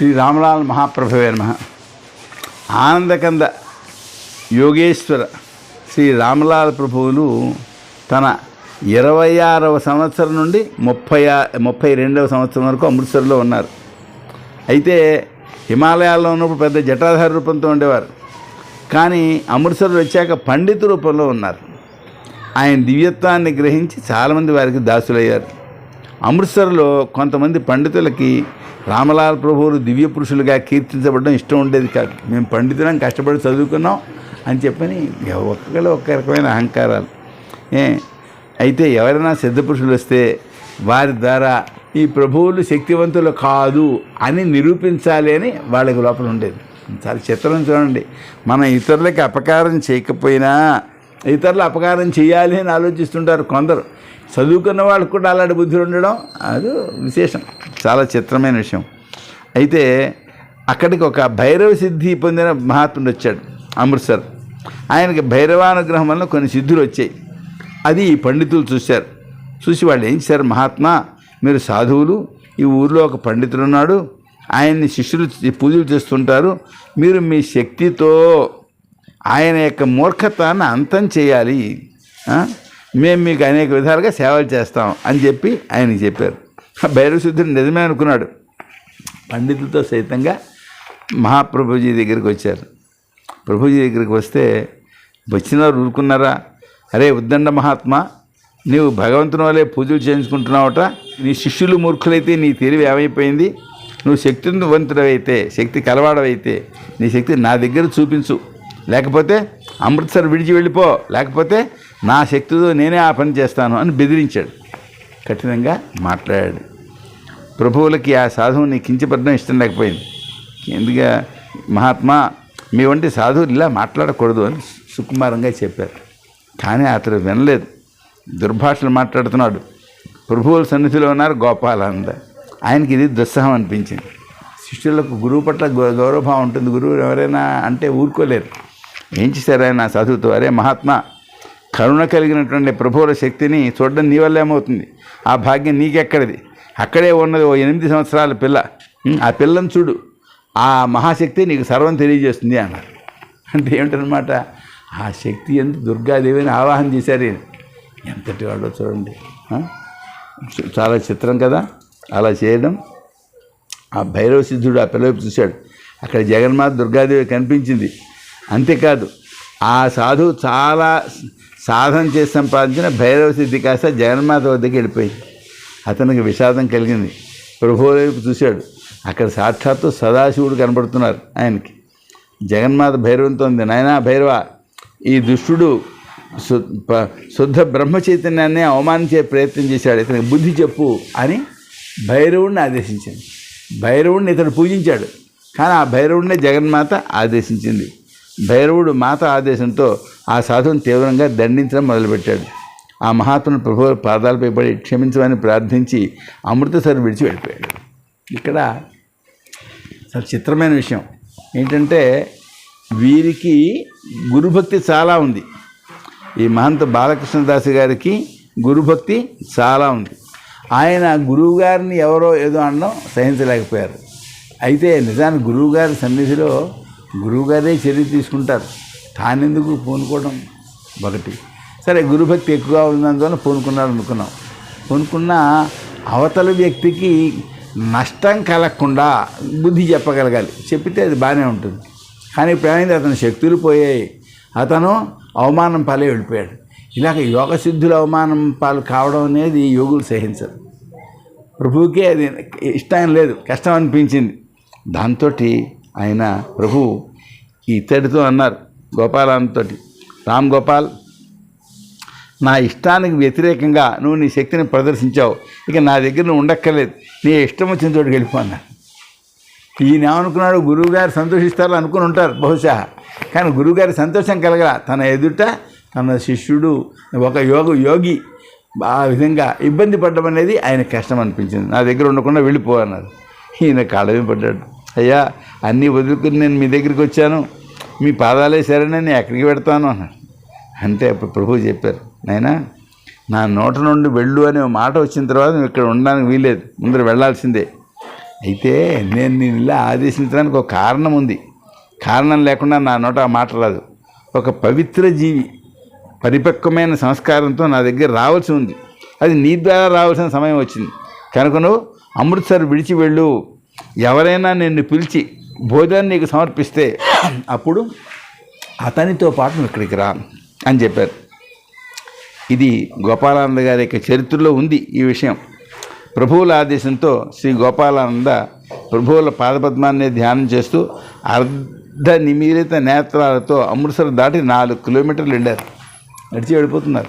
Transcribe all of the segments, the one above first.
శ్రీ రామలాల్ మహాప్రభవే నమ. ఆనందకంద యోగేశ్వర శ్రీ రామలాల్ ప్రభువులు తన ఇరవై ఆరవ సంవత్సరం నుండి ముప్పై ముప్పై రెండవ సంవత్సరం వరకు అమృత్సర్లో ఉన్నారు. అయితే హిమాలయాల్లో ఉన్నప్పుడు పెద్ద జటాధార రూపంతో ఉండేవారు. కానీ అమృత్సర్ వచ్చాక పండిత రూపంలో ఉన్నారు. ఆయన దివ్యత్వాన్ని గ్రహించి చాలామంది వారికి దాసులయ్యారు. అమృత్సర్లో కొంతమంది పండితులకి రామలాల్ ప్రభువులు దివ్య పురుషులుగా కీర్తించబడడం ఇష్టం ఉండేది కాదు మేము పండితులం కష్టపడి చదువుకున్నాం అని చెప్పని ఒక్కొక్కరు ఒక్క రకమైన అహంకారాలు. ఏ అయితే ఎవరైనా సిద్ధ పురుషులు వస్తే వారి ద్వారా ఈ ప్రభువులు శక్తివంతులు కాదు అని నిరూపించాలి అని వాళ్ళకి లోపల ఉండేది. చాలా చిత్రం చూడండి. మనం ఇతరులకి అపకారం చేయకపోయినా ఇతరులు అపకారం చేయాలి అని ఆలోచిస్తుంటారు కొందరు. చదువుకున్న వాళ్ళకు కూడా అలాంటి బుద్ధులు ఉండడం అది విశేషం. చాలా చిత్రమైన విషయం. అయితే అక్కడికి ఒక భైరవ సిద్ధి పొందిన మహాత్ముడు వచ్చాడు అమృత్సర్ ఆయనకి భైరవానుగ్రహం వల్ల కొన్ని సిద్ధులు వచ్చాయి. అది పండితులు చూశారు. చూసి వాళ్ళు ఏం చేశారు? మహాత్మా మీరు సాధువులు ఈ ఊర్లో ఒక పండితుడు ఉన్నాడు. ఆయన్ని శిష్యులు పూజలు చేస్తుంటారు. మీరు మీ శక్తితో ఆయన యొక్క మూర్ఖతాన్ని అంతం చేయాలి. మేము మీకు అనేక విధాలుగా సేవలు చేస్తాం అని చెప్పి ఆయనకి చెప్పారు. భైరవశుద్ధుడు నిజమే అనుకున్నాడు. పండితులతో సైతంగా మహాప్రభుజీ దగ్గరికి వచ్చారు. ప్రభుజీ దగ్గరికి వస్తే వచ్చిన వారు ఊరుకున్నారా? అరే ఉద్దండ మహాత్మా నీవు భగవంతుని వల్లే పూజలు చేయించుకుంటున్నావట నీ శిష్యులు మూర్ఖులైతే నీ తెలివి ఏమైపోయింది? నువ్వు శక్తివంతుడవైతే శక్తి కలవాడవైతే నీ శక్తి నా దగ్గర చూపించు. లేకపోతే అమృత్సర్ విడిచి వెళ్ళిపో. లేకపోతే నా శక్తితో నేనే ఆ పని చేస్తాను అని బెదిరించాడు. కఠినంగా మాట్లాడాడు. ప్రభువులకి ఆ సాధువుని కించపడడం ఇష్టం లేకపోయింది. ఎందుక మహాత్మా మీ వంటి సాధువులు ఇలా మాట్లాడకూడదు అని సుకుమారంగా చెప్పారు. కానీ అతడు వినలేదు. దుర్భాషలు మాట్లాడుతున్నాడు. ప్రభువుల సన్నిధిలో ఉన్నారు గోపాలానంద. ఆయనకి ఇది దుస్సహం అనిపించింది. శిష్యులకు గురువు పట్ల గౌరవభావం ఉంటుంది. గురువు ఎవరైనా అంటే ఊరుకోలేరు. ఏం చేశారు ఆయన సాధువుతో? అరే మహాత్మా కరుణ కలిగినటువంటి ప్రభువుల శక్తిని చూడడం నీ వల్ల ఏమవుతుంది? ఆ భాగ్యం నీకెక్కడిది? అక్కడే ఉన్నది ఓ ఎనిమిది సంవత్సరాల పిల్ల. ఆ పిల్లని చూడు. ఆ మహాశక్తి నీకు సర్వం తెలియజేస్తుంది అన్నారు అంటే ఏమిటనమాట ఆ శక్తి ఎంత దుర్గాదేవిని ఆవాహన చేశారు ఎంతటి వాడో చూడండి. చాలా చిత్రం కదా? అలా చేయడం. ఆ భైరవ సిద్ధుడు ఆ పిల్లవైపు చూశాడు. అక్కడ జగన్మాత దుర్గాదేవి కనిపించింది. అంతేకాదు ఆ సాధువు చాలా సాధన చేసి సంపాదించిన భైరవ సిద్ధి కాస్త జగన్మాత వద్దకి వెళ్ళిపోయింది. అతనికి విషాదం కలిగింది. ప్రభువు వైపు చూశాడు. అక్కడ సాక్షాత్తు సదాశివుడు కనబడుతున్నారు ఆయనకి. జగన్మాత భైరవంతో ఉంది నాయనా భైరవ ఈ దుష్టుడు శు- ప- శుద్ధ బ్రహ్మ చైతన్యాన్ని అవమానించే ప్రయత్నం చేశాడు. ఇతనికి బుద్ధి చెప్పు అని భైరవుడిని ఆదేశించింది భైరవుడిని ఇతడు పూజించాడు. కానీ ఆ భైరవుడినే జగన్మాత ఆదేశించింది. భైరవుడు మాత ఆదేశంతో ఆ సాధువును తీవ్రంగా దండించడం మొదలుపెట్టాడు. ఆ మహాత్ముని ప్రభు పాదాలపై పడి క్షమించమని ప్రార్థించి అమృతసర్ విడిచి వెళ్ళిపోయాడు. ఇక్కడ చాలా చిత్రమైన విషయం. ఏంటంటే వీరికి గురుభక్తి చాలా ఉంది. ఈ మహంత బాలకృష్ణదాస్ గారికి గురుభక్తి చాలా ఉంది. ఆయన గురువు గారిని ఎవరో ఏదో అనడం సహించలేకపోయారు. అయితే నిజానికి గురువుగారి సన్నిధిలో గురువుగారే చర్య తీసుకుంటారు. తానెందుకు పూనుకోవడం ఒకటి సరే గురుభక్తి ఎక్కువగా ఉన్నందువల్ల పూనుకున్నారు అనుకున్నాం పూనుకున్న అవతల వ్యక్తికి నష్టం కలగకుండా బుద్ధి చెప్పగలగాలి. చెప్పితే అది బాగానే ఉంటుంది. కానీ ఇప్పుడు అతని శక్తులు పోయాయి. అతను అవమానం పాలే వెళ్ళిపోయాడు. ఇలాగ యోగ సిద్ధులు అవమానం పాలు కావడం అనేది యోగులు సహించరు. ప్రభువుకే అది ఇష్టం లేదు కష్టం అనిపించింది. దాంతో ఆయన ప్రభు ఇతడితో అన్నారు గోపాలంతో రామ్ గోపాల్ నా ఇష్టానికి వ్యతిరేకంగా నువ్వు నీ శక్తిని ప్రదర్శించావు. ఇక నా దగ్గర నువ్వు ఉండక్కర్లేదు. నీ ఇష్టం వచ్చిన చోటుకి వెళ్ళిపోన్నాను ఈయనేమనుకున్నాడు ఈయన ఏమనుకున్నాడు? గురువుగారు సంతోషిస్తారు అనుకుని ఉంటారు బహుశా. కానీ గురువుగారి సంతోషం కలగల తన ఎదుట తన శిష్యుడు ఒక యోగ యోగి ఆ విధంగా ఇబ్బంది పడడం అనేది ఆయన కష్టం అనిపించింది. నా దగ్గర ఉండకుండా వెళ్ళిపో అన్నారు. ఈయన కాళమే పడ్డాడు. అయ్యా అన్నీ వదులుకుని నేను మీ దగ్గరికి వచ్చాను. మీ పాదాలే సరేనని నేను ఎక్కడికి పెడతాను అన్నాడు. అంటే అప్పుడు ప్రభువు చెప్పారు నాయనా నా నోట నుండి వెళ్ళు అనే మాట వచ్చిన తర్వాత నువ్వు ఇక్కడ ఉండడానికి వీలేదు ముందర వెళ్ళాల్సిందే అయితే నేను నేను ఇలా ఆదేశించడానికి ఒక కారణం ఉంది. కారణం లేకుండా నా నోట ఆ మాట రాదు. ఒక పవిత్ర జీవి పరిపక్వమైన సంస్కారంతో నా దగ్గర రావాల్సి ఉంది. అది నీ ద్వారా రావాల్సిన సమయం వచ్చింది. కనుక నువ్వు అమృత్సర్ విడిచి వెళ్ళు. ఎవరైనా నిన్ను పిలిచి భోజనం నీకు సమర్పిస్తే అప్పుడు అతనితో పాటు నువ్వు ఇక్కడికి రా అని చెప్పారు. ఇది గోపాలానంద గారి యొక్క చరిత్రలో ఉంది ఈ విషయం. ప్రభువుల ఆదేశంతో శ్రీ గోపాలానంద ప్రభువుల పాదపద్మాన్ని ధ్యానం చేస్తూ అర్ధ నిమీలిత నేత్రాలతో అమృత్సర్ దాటి నాలుగు కిలోమీటర్లు వెళ్ళారు. నడిచి వెళ్ళిపోతున్నారు.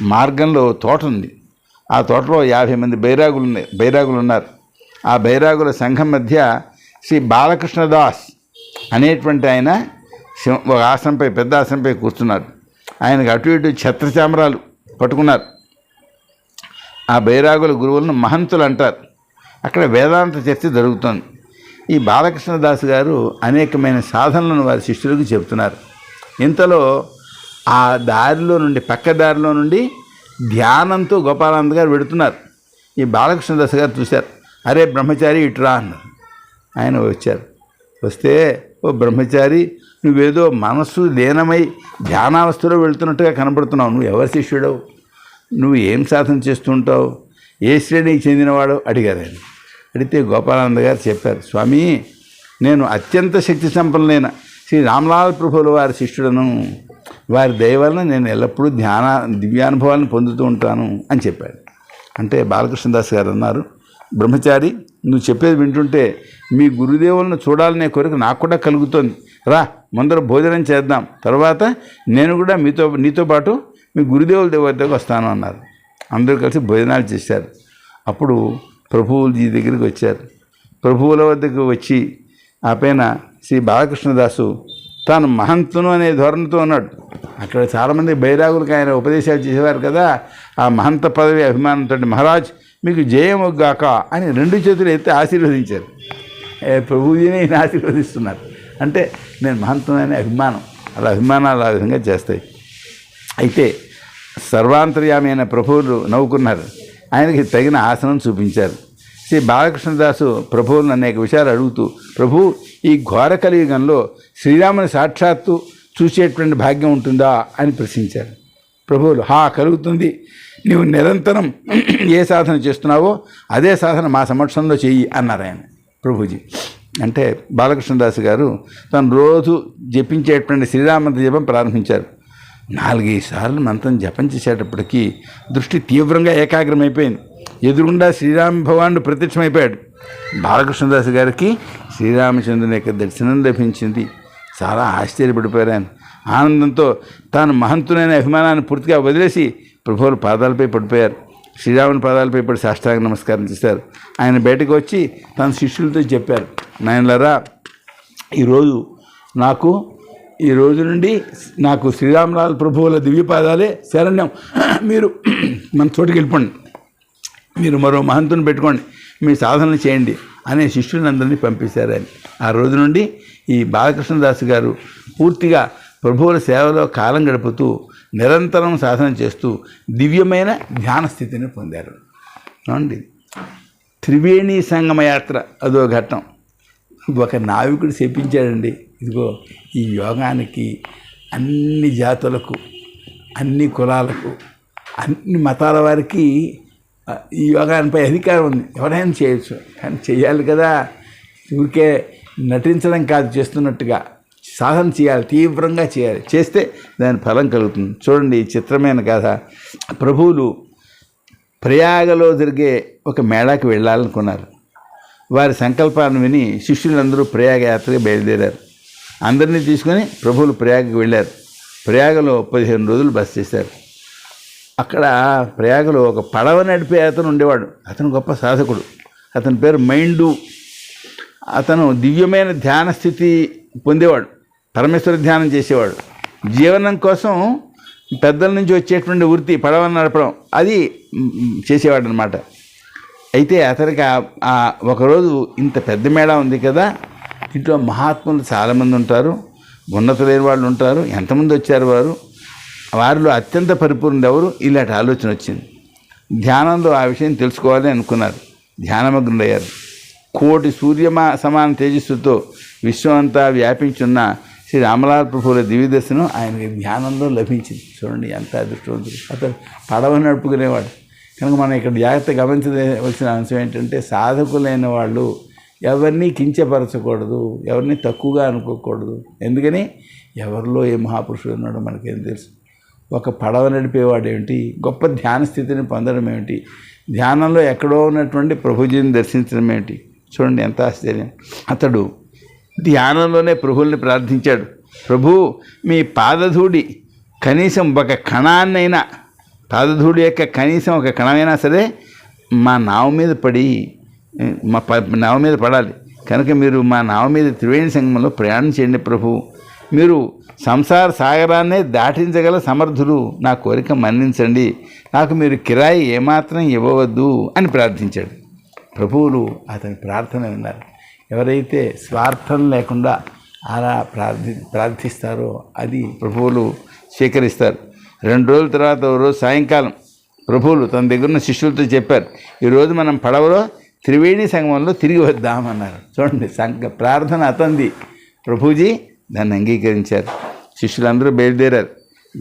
మార్గంలో తోట ఉంది. ఆ తోటలో యాభై మంది బైరాగులు ఉన్నాయి బైరాగులు ఉన్నారు. ఆ బైరాగుల సంఘం మధ్య శ్రీ బాలకృష్ణదాస్ అనేటువంటి ఆయన ఒక ఆసనంపై పెద్ద ఆసనంపై కూర్చున్నారు. ఆయనకు అటు ఇటు ఛత్రచామరాలు పట్టుకున్నారు. ఆ బైరాగుల గురువులను మహంతులు అంటారు. అక్కడ వేదాంత చర్చ జరుగుతోంది. ఈ బాలకృష్ణదాస్ గారు అనేకమైన సాధనలను వారి శిష్యులకు చెబుతున్నారు. ఇంతలో ఆ దారిలో నుండి పక్క దారిలో నుండి ధ్యానంతో గోపాలానంద గారు పెడుతున్నారు ఈ బాలకృష్ణదాస్ గారు చూశారు. అరే బ్రహ్మచారి ఇటురా అన్నారు. ఆయన వచ్చారు. వస్తే ఓ బ్రహ్మచారి నువ్వేదో మనస్సు లీనమై ధ్యానావస్థలో వెళ్తున్నట్టుగా కనబడుతున్నావు నువ్వు ఎవరి శిష్యుడవు? నువ్వు ఏం సాధన చేస్తుంటావు? ఏ శ్రేణికి చెందినవాడో అడిగారు ఆయన. అడిగితే గోపాలానంద గారు చెప్పారు స్వామి నేను అత్యంత శక్తి సంపన్నులైన శ్రీ రామ్లాల్ ప్రభువుల వారి శిష్యుడను. వారి దయ వలన నేను ఎల్లప్పుడూ ధ్యాన దివ్యానుభవాలను పొందుతూ ఉంటాను అని చెప్పాడు. అంటే బాలకృష్ణదాస్ గారు అన్నారు బ్రహ్మచారి నువ్వు చెప్పేది వింటుంటే మీ గురుదేవులను చూడాలనే కోరిక నాకు కూడా కలుగుతోంది. రా ముందర భోజనం చేద్దాం. తర్వాత నేను కూడా మీతో నీతో పాటు మీ గురుదేవుల దగ్గరకు వద్దకు వస్తాను అన్నారు. అందరూ కలిసి భోజనాలు చేశారు. అప్పుడు ప్రభువులజీ దగ్గరికి వచ్చారు. ప్రభువుల వద్దకు వచ్చి ఆ పైన శ్రీ బాలకృష్ణదాసు తాను మహంతును అనే ధోరణితో ఉన్నాడు. అక్కడ చాలామంది బైరాగులకు ఆయన ఉపదేశాలు చేసేవారు కదా. ఆ మహంత పదవి అభిమానంతో మహారాజ్ మీకు జయముగాక అని రెండు చేతులు ఎత్తి ఆశీర్వదించారు. ప్రభుజీని ఈయన ఆశీర్వదిస్తున్నారు అంటే నేను మహంతమైన అభిమానం. అలా అభిమానాలు ఆ విధంగా చేస్తాయి. అయితే సర్వాంతర్యామి అయిన ప్రభువులు నవ్వుకున్నారు. ఆయనకి తగిన ఆసనం చూపించారు. శ్రీ బాలకృష్ణదాసు ప్రభువులను అనేక విషయాలు అడుగుతూ ప్రభు ఈ ఘోర కలియుగంలో శ్రీరాముని సాక్షాత్తు చూసేటువంటి భాగ్యం ఉంటుందా? అని ప్రశ్నించారు. ప్రభువులు హా కలుగుతుంది. నీవు నిరంతరం ఏ సాధన చేస్తున్నావో అదే సాధన మా సమక్షంలో చెయ్యి అన్నారు ఆయన. ప్రభుజీ. అంటే బాలకృష్ణదాస్ గారు తను రోజు జపించేటువంటి శ్రీరామంత జపం ప్రారంభించారు. నాలుగైదు సార్లు మంత్రం జపం చేసేటప్పటికీ దృష్టి తీవ్రంగా ఏకాగ్రమైపోయింది. ఎదురుగుండా శ్రీరామ భగవానుడు ప్రత్యక్షమైపోయాడు. బాలకృష్ణదాస్ గారికి శ్రీరామచంద్రుని యొక్క దర్శనం లభించింది. చాలా ఆశ్చర్యపడిపోయారు ఆయన. ఆనందంతో తాను మహంతునైన అభిమానాన్ని పూర్తిగా వదిలేసి ప్రభువుల పాదాలపై పడిపోయారు. శ్రీరాముని పాదాలపై ఇప్పుడు సాష్టాంగ నమస్కారం చేశారు. ఆయన బయటకు వచ్చి తన శిష్యులతో చెప్పారు నాయనలరా ఈరోజు నాకు ఈ రోజు నుండి నాకు శ్రీరామలాల్ ప్రభువుల దివ్యపాదాలే శరణ్యం. మీరు మన చోటుకి వెళ్ళిపోండి. మీరు మరో మహంతుని పెట్టుకోండి. మీ సాధనలు చేయండి అనే శిష్యులందరినీ పంపించారు ఆయన. ఆ రోజు నుండి ఈ బాలకృష్ణదాస్ గారు పూర్తిగా ప్రభువుల సేవలో కాలం గడుపుతూ నిరంతరం సాధన చేస్తూ దివ్యమైన ధ్యాన స్థితిని పొందారు. అవునండి త్రివేణి సంగమ యాత్ర అదో ఘట్టం. ఒక నావికుడు చెప్పించాడండి ఇదిగో ఈ యోగానికి అన్ని జాతులకు అన్ని కులాలకు అన్ని మతాల వారికి ఈ యోగానిపై అధికారం ఉంది. ఎవరైనా చేయొచ్చు. కానీ చేయాలి కదా. ఊరికే నటించడం కాదు చేస్తున్నట్టుగా. సాధన చేయాలి తీవ్రంగా చేయాలి. చేస్తే దాని ఫలం కలుగుతుంది. చూడండి చిత్రమైన కథ. ప్రభువులు ప్రయాగలో జరిగే ఒక మేళాకి వెళ్ళాలనుకున్నారు. వారి సంకల్పాన్ని విని శిష్యులందరూ ప్రయాగ యాత్రకి బయలుదేరారు. అందరినీ తీసుకొని ప్రభువులు ప్రయాగకి వెళ్ళారు. ప్రయాగలో పదిహేను రోజులు బస చేశారు. అక్కడ ప్రయాగలో ఒక పడవ నడిపే అతను ఉండేవాడు. అతను గొప్ప సాధకుడు. అతని పేరు మైండు. అతను దివ్యమైన ధ్యాన స్థితి పొందేవాడు. పరమేశ్వర ధ్యానం చేసేవాడు. జీవనం కోసం పెద్దల నుంచి వచ్చేటువంటి వృత్తి పడవ నడపడం అది చేసేవాడు అనమాట అయితే అతనికి ఆ- ఒకరోజు ఇంత పెద్ద మేళ ఉంది కదా ఇంట్లో మహాత్ములు చాలామంది ఉంటారు ఉన్నతులైన వాళ్ళు ఉంటారు ఎంతమంది వచ్చారు వారు? వారిలో అత్యంత పరిపూర్ణ ఎవరు? ఇలాంటి ఆలోచన వచ్చింది. ధ్యానంలో ఆ విషయం తెలుసుకోవాలని అనుకున్నారు. ధ్యానమగ్నులయ్యారు. కోటి సూర్యమా సమాన తేజస్సుతో విశ్వం అంతా వ్యాపించున్న శ్రీ రామలాల్ ప్రభువుల దివ్య దర్శనం ఆయనకి ధ్యానంలో లభించింది. చూడండి ఎంత అదృష్టవంతుడు. అతను పడవ నడుపుకునేవాడు. కనుక మనం ఇక్కడ జాగ్రత్త గమనించవలసిన అంశం ఏంటంటే సాధకులైన వాళ్ళు ఎవరిని కించపరచకూడదు ఎవరిని తక్కువగా అనుకోకూడదు. ఎందుకని? ఎవరిలో ఏ మహాపురుషుడు ఉన్నాడో మనకేం తెలుసు. ఒక పడవ నడిపేవాడు ఏమిటి? గొప్ప ధ్యాన స్థితిని పొందడం ఏమిటి? ధ్యానంలో ఎక్కడో ఉన్నటువంటి ప్రభుజీని దర్శించడం ఏమిటి? చూడండి ఎంత ఆశ్చర్యం. అతడు ధ్యానంలోనే ప్రభుల్ని ప్రార్థించాడు. ప్రభు మీ పాదధూడి కనీసం ఒక కణాన్నైనా పాదధూడి యొక్క కనీసం ఒక కణమైనా సరే మా నావ మీద పడి మా ప నావ మీద పడాలి. కనుక మీరు మా నావ మీద త్రివేణి సంగమంలో ప్రయాణం చేయండి ప్రభు. మీరు సంసార సాగరాన్నే దాటించగల సమర్థులు. నా కోరిక మన్నించండి. నాకు మీరు కిరాయి ఏమాత్రం ఇవ్వవద్దు అని ప్రార్థించాడు. ప్రభువులు అతని ప్రార్థన విన్నారు. ఎవరైతే స్వార్థం లేకుండా అలా ప్రార్థి ప్రార్థిస్తారో అది ప్రభువులు స్వీకరిస్తారు. రెండు రోజుల తర్వాత ఓ రోజు సాయంకాలం ప్రభువులు తన దగ్గర ఉన్న శిష్యులతో చెప్పారు ఈరోజు మనం పడవలో త్రివేణి సంగమంలో తిరిగి వద్దామన్నారు. చూడండి సంక ప్రార్థన అతంది. ప్రభుజీ దాన్ని అంగీకరించారు. శిష్యులందరూ బయలుదేరారు.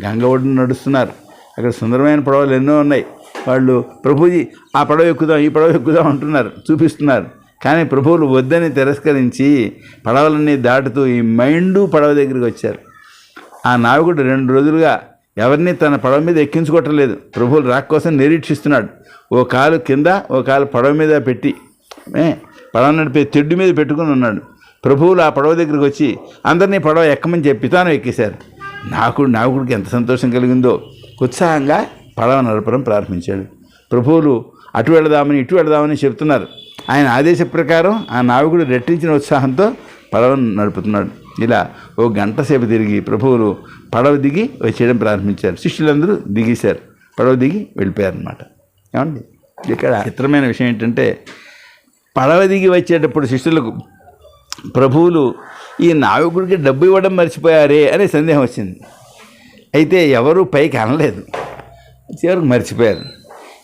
గంగ ఒడ్డున నడుస్తున్నారు. అక్కడ సుందరమైన పడవలు ఎన్నో ఉన్నాయి. వాళ్ళు ప్రభుజీ ఆ పడవ ఎక్కుదాం ఈ పడవ ఎక్కుదాం అంటున్నారు చూపిస్తున్నారు. కానీ ప్రభువులు వద్దని తిరస్కరించి పడవలన్నీ దాటుతూ ఈ మైండు పడవ దగ్గరికి వచ్చారు. ఆ నావికుడు రెండు రోజులుగా ఎవరిని తన పడవ మీద ఎక్కించుకోవట్లేదు. ప్రభువులు రాక్ కోసం నిరీక్షిస్తున్నాడు. ఓ కాలు కింద ఓ కాలు పడవ మీద పెట్టి పడవ నడిపే తెడ్డు మీద పెట్టుకుని ఉన్నాడు. ప్రభువులు ఆ పడవ దగ్గరికి వచ్చి అందరినీ పడవ ఎక్కమని చెప్పి తాను ఎక్కేశారు. నాకు నావికుడికి ఎంత సంతోషం కలిగిందో. ఉత్సాహంగా పడవ నడపడం ప్రారంభించాడు. ప్రభువులు అటు వెళదామని ఇటు వెళదామని చెప్తున్నారు ఆయన ఆదేశ ప్రకారం ఆ నావికుడు రెట్టించిన ఉత్సాహంతో పడవను నడుపుతున్నాడు. ఇలా ఓ గంట సేపు తిరిగి ప్రభువులు పడవ దిగి వచ్చేయడం ప్రారంభించారు. శిష్యులందరూ దిగేశారు. పడవ దిగి వెళ్ళిపోయారనమాట ఏమండి? ఇక్కడ చిత్రమైన విషయం ఏంటంటే పడవ దిగి వచ్చేటప్పుడు శిష్యులకు ప్రభువులు ఈ నావికుడికి డబ్బు ఇవ్వడం మర్చిపోయారే అనే సందేహం వచ్చింది. అయితే ఎవరు పైకి అనలేదు. చివరికి మర్చిపోయారు.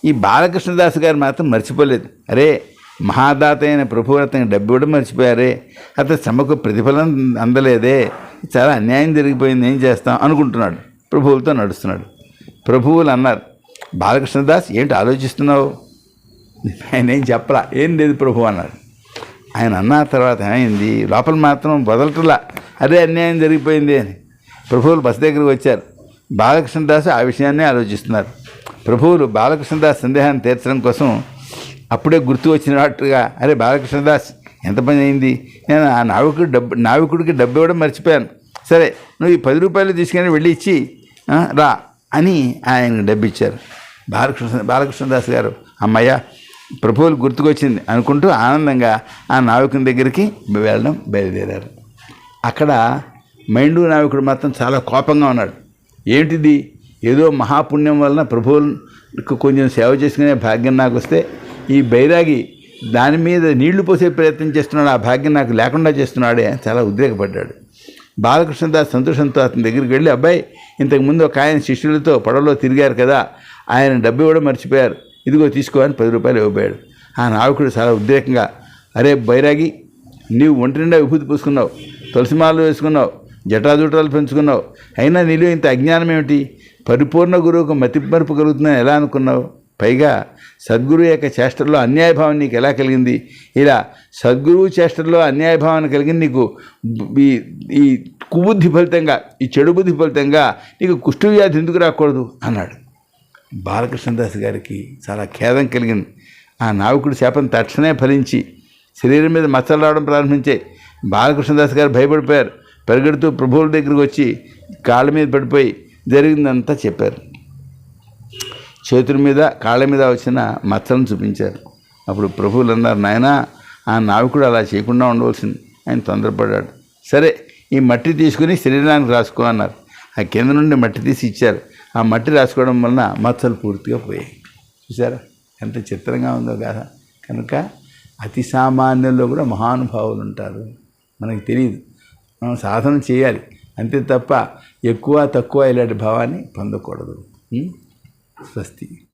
ఈ బాలకృష్ణదాస్ గారు మాత్రం మర్చిపోలేదు. అరే మహాదాత అయిన ప్రభు అతనికి డబ్బు ఇవ్వడం మర్చిపోయారే. అతని శ్రమకు ప్రతిఫలం అందలేదే. చాలా అన్యాయం జరిగిపోయింది. ఏం చేస్తాం? అనుకుంటున్నాడు. ప్రభువులతో నడుస్తున్నాడు. ప్రభువులు అన్నారు బాలకృష్ణదాస్ ఏంటి ఆలోచిస్తున్నావు? ఆయన ఏం చెప్పలా? ఏం లేదు ప్రభు అన్నాడు. ఆయన అన్న తర్వాత ఏమైంది? లోపల మాత్రం వదలటలా. అదే అన్యాయం జరిగిపోయింది అని. ప్రభువులు బస్ దగ్గరికి వచ్చారు. బాలకృష్ణదాస్ ఆ విషయాన్నే ఆలోచిస్తున్నారు. ప్రభువులు బాలకృష్ణదాస్ సందేహాన్ని తీర్చడం కోసం అప్పుడే గుర్తు వచ్చినట్టుగా అరే బాలకృష్ణదాస్ ఎంత పని అయింది? నేను ఆ నావికుడు డబ్బు నావికుడికి డబ్బు ఇవ్వడం మర్చిపోయాను. సరే నువ్వు ఈ పది రూపాయలు తీసుకొని వెళ్ళి ఇచ్చి రా అని ఆయనకు డబ్బు ఇచ్చారు. బాలకృష్ణ బాలకృష్ణదాస్ గారు అమ్మయ్య ప్రభువులు గుర్తుకొచ్చింది అనుకుంటూ ఆనందంగా ఆ నావికుని దగ్గరికి వెళ్ళడం బయలుదేరారు. అక్కడ మైండు నావికుడు మాత్రం చాలా కోపంగా ఉన్నాడు. ఏంటిది? ఏదో మహాపుణ్యం వలన ప్రభువులకు కొంచెం సేవ చేసుకునే భాగ్యం నాకు వస్తే ఈ బైరాగి దాని మీద నీళ్ళు పోసే ప్రయత్నం చేస్తున్నాడు ఆ భాగ్యం నాకు లేకుండా చేస్తున్నాడే చాలా ఉద్రేకపడ్డాడు. బాలకృష్ణదాస్ సంతోషంతో అతని దగ్గరికి వెళ్ళి అబ్బాయి ఇంతకుముందు ఒక ఆయన శిష్యులతో పడవలో తిరిగారు కదా ఆయన డబ్బు ఇవ్వడం మర్చిపోయారు ఇదిగో తీసుకో అని పది రూపాయలు ఇవ్వబోయాడు. ఆ నావికుడు చాలా ఉద్రేకంగా అరే బైరాగి నీవు ఒంటి నిండా విభూతి పూసుకున్నావు తులసిమాలు వేసుకున్నావు జటాజుటాలు పెంచుకున్నావు అయినా నీలో ఇంత అజ్ఞానం ఏమిటి పరిపూర్ణ గురువుకు మతిమరుపు కలుగుతుందని ఎలా అనుకున్నావు? పైగా సద్గురు యొక్క చేష్టల్లో అన్యాయభావం నీకు ఎలా కలిగింది? ఇలా సద్గురువు చేష్టల్లో అన్యాయభావాన్ని కలిగింది నీకు ఈ ఈ కుబుద్ధి ఫలితంగా ఈ చెడు బుద్ధి ఫలితంగా నీకు కుష్ఠవ్యాధి ఎందుకు రాకూడదు? అన్నాడు. బాలకృష్ణదాస్ గారికి చాలా ఖేదం కలిగింది. ఆ నావికుడి శాపం తక్షణమే ఫలించి శరీరం మీద మచ్చలు రావడం ప్రారంభించాయి బాలకృష్ణదాస్ గారు భయపడిపోయారు. పరిగెడుతూ ప్రభువుల దగ్గరికి వచ్చి కాళ్ళ మీద పడిపోయి జరిగిందంతా చెప్పారు. చేతుల మీద కాళ్ళ మీద వచ్చిన మచ్చలను చూపించారు. అప్పుడు ప్రభువులు అన్నారు నాయన ఆ నావికుడు అలా చేయకుండా ఉండవలసింది. ఆయన తొందరపడ్డాడు. సరే ఈ మట్టి తీసుకుని శరీరానికి రాసుకో అన్నారు. ఆ కింద నుండి మట్టి తీసి ఇచ్చారు. ఆ మట్టి రాసుకోవడం వలన మచ్చలు పూర్తిగా పోయాయి. చూసారా ఎంత చిత్రంగా ఉందో కదా కనుక అతి సామాన్యుల్లో కూడా మహానుభావులు ఉంటారు. మనకి తెలియదు మనం సాధన చేయాలి. అంతే తప్ప ఎక్కువ తక్కువ ఇలాంటి భావాన్ని పొందకూడదు. Trustee.